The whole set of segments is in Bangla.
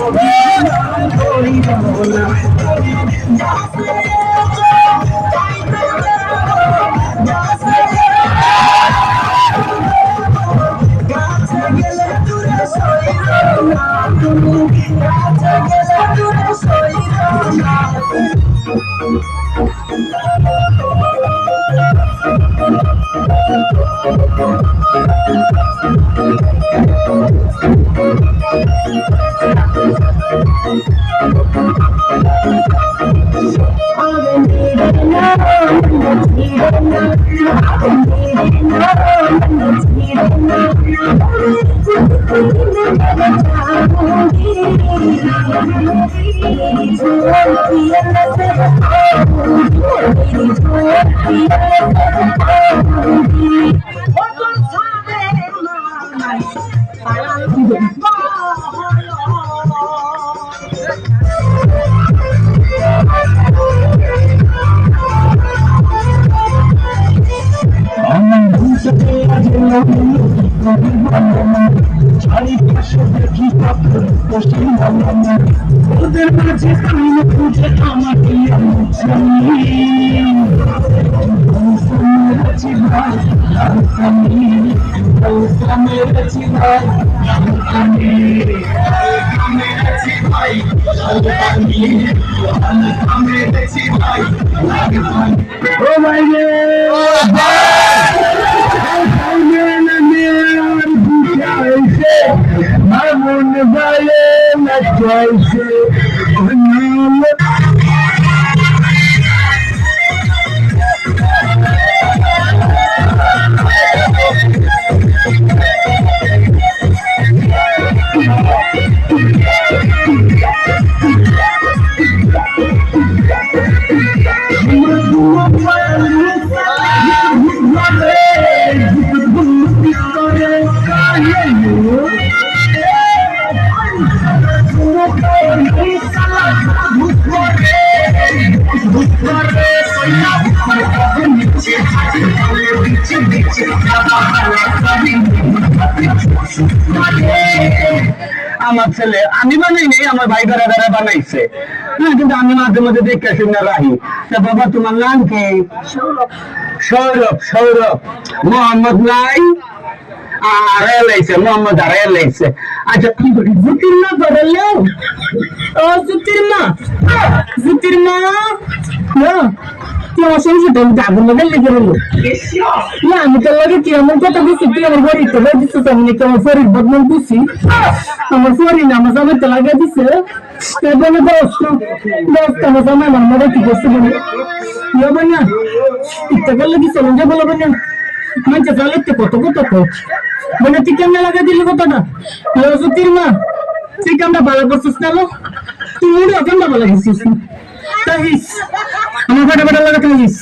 ওদের মাঝে আমি খুঁজে আমাকে মেরেছি ভাই আমি মেরেছি ভাই আমি মেরেছি ভাই মেরেছি ভাই ও ভাই রে আমার ছেলে আমি বানাই নাই আমার ভাই ঘরে বানাইছে। হ্যাঁ কিন্তু আমি মাঝে মাঝে দেখে শুনে রাহি। বাবা তোমার নাম কি? সৌরভ। সৌরভ মোহাম্মদ নাই? আর মোহাম্মদ আচ্ছা কি করি? জুতির মা বদললো ও জুতির মা। জুতির মা। না তুই আমার সংসারটা আমি আগুন লাগাই লেগে রইল না আমি তোর লাগে কি এমন কথা বলছি তুই আমার ঘরে তো দিচ্ছিস আমি নাকি আমার শরীর বদনাম দিছি আমার শরীর না আমার জামাই তো লাগিয়ে দিছে এখানে দোষ দোষ আমার জামাই আমার মনে কি করছে বলে ইয়ে না ইত্যা করলে কি চলুন যে বলব না মানে জালেতে কত কত কোচ মানে তুই কেমনে লাগা দিলি কথাটা লজুতির মা তুই কেমন ভালো করছিস না লো? তুই মুড়ে কেমন ভালো গেছিস তাহিস আমার ফাটা ফাটা লাগাতে লাগিস।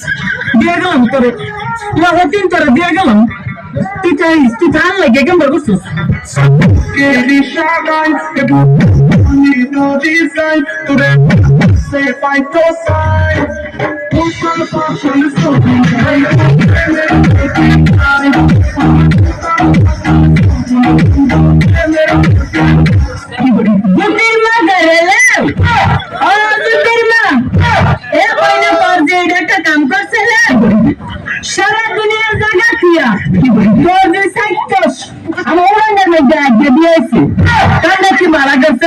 দিয়ে গেলাম তোরে। লাগাতিন তোরে দিয়ে গেলাম। তুই তাহিস তুই ধান লাগে কেমন করছিস? Say fight আগে দিয়েছি কান্না কি মারা গেছে?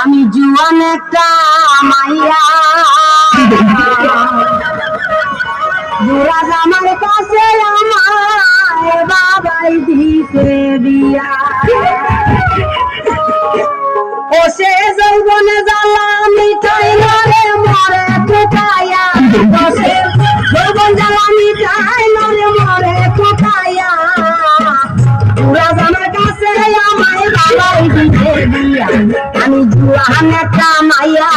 আমি জুয়ান একটা মাইয়া। বুড়া আমার কাছে আমার বাবাই দিতে দিয়া। ও সে যৌবনে জ্বালা মিঠাই মারে মরে জুয়ান একটা মাইয়া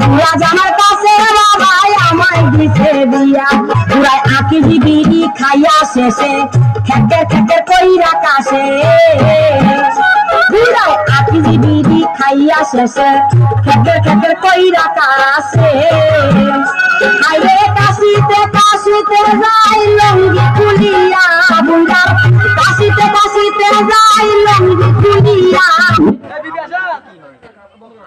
বুড়া জামার কাছে বাবাই আমায় দিতে দিয়া। বুড়াই আঁকি বিড়ি খাইয়া শেষে খেকের খেকের কইরা কাছে। বুড়াই আঁকি বিড়ি খাইয়া শেষে খেকের খেকের কইরা কাছে। আইরে কাশিতে কাশিতে যাই লঙ্গি খুলিয়া। বুড়া কাশিতে কাশিতে যাই লঙ্গি খুলিয়া।